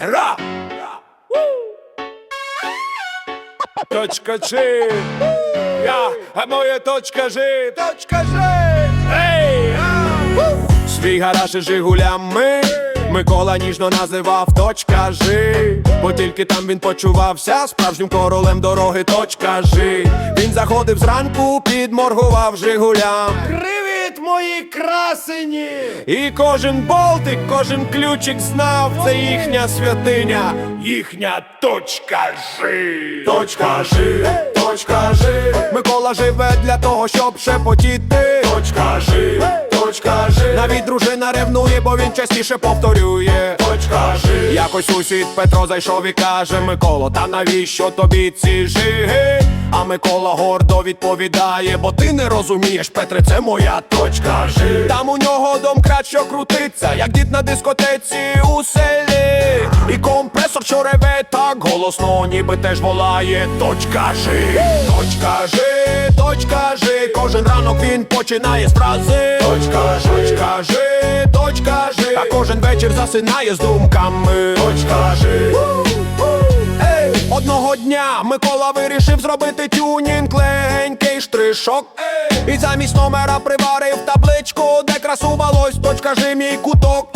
Ра! Точка G. Я, а моя точка G. Точка G. Ей! Свій гараж із Жигулями. Микола ніжно називав точка Ж Бо тільки там він почувався справжнім королем дороги. Точка Ж Він заходив зранку, підморгував Жигулям Привіт, красені! І кожен болтик, кожен ключик знав, це їхня святиня, їхня точка Ж. Точка Ж, точка Ж. Микола живе для того, щоб шепотіти. Точка Ж, точка Ж. Навіть дружина ревнує, бо він частіше повторює. Точка Ж. Якось сусід Петро зайшов і каже: Миколо, та навіщо тобі ці жиги? А Микола гордо відповідає, бо ти не розумієш, Петре, це моя точка Ж. Там у нього домкрат, що крутиться, як дід на дискотеці у селі. І компресор, що реве так голосно, ніби теж волає точка Ж. Точка Ж, точка Ж. Кожен ранок він починає з фрази. Точка Ж, точка Ж, точка Ж. А кожен вечір засинає з думками. Точка Ж. Одного дня Микола вирішив зробити тюнінг легенький штришок. І замість номера приварив табличку, де красувалось точка Ж мій куток.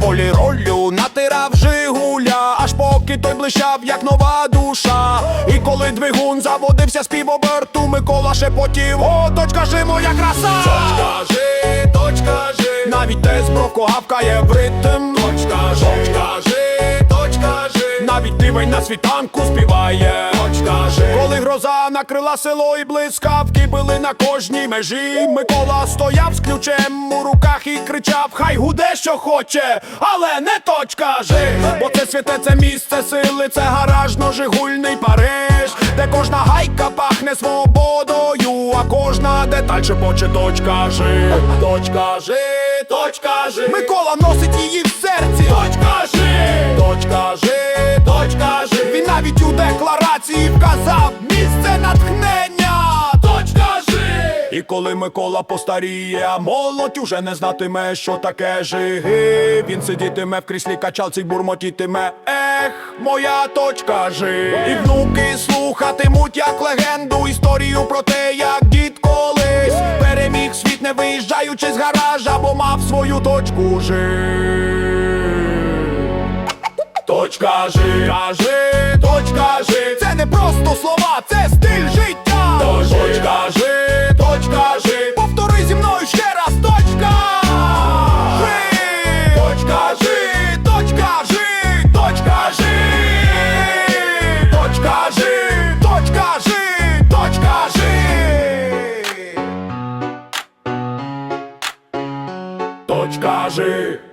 Поліроллю натирав Жигуля, аж поки той блищав, як нова душа. І коли двигун заводився з півоберту, Микола шепотів, о, точка Ж моя краса! Точка Ж, точка Ж, навіть те зброку гавкає в ритм. Навіть дивень на світанку співає. Точка Ж, коли гроза накрила село і блискавки били на кожній межі. Микола стояв з ключем у руках і кричав: Хай гуде, що хоче, але не точка Ж, бо це святе, це місце сили, це гаражно-жигульний Париж, де кожна гайка пахне свободою, а кожна деталь шепоче точка Ж, точка Ж, точка Ж. Микола носить її в серці. Коли Микола постаріє, а молодь уже не знатиме, що таке жиги. Він сидітиме в кріслі качалці, бурмотітиме. Ех, моя точка Ж. І внуки слухатимуть, як легенду, історію про те, як дід колись переміг світ, не виїжджаючи з гаража, бо мав свою точку Ж. Точка Ж, кажи, точка Ж, це не просто слова, це Точка Ж.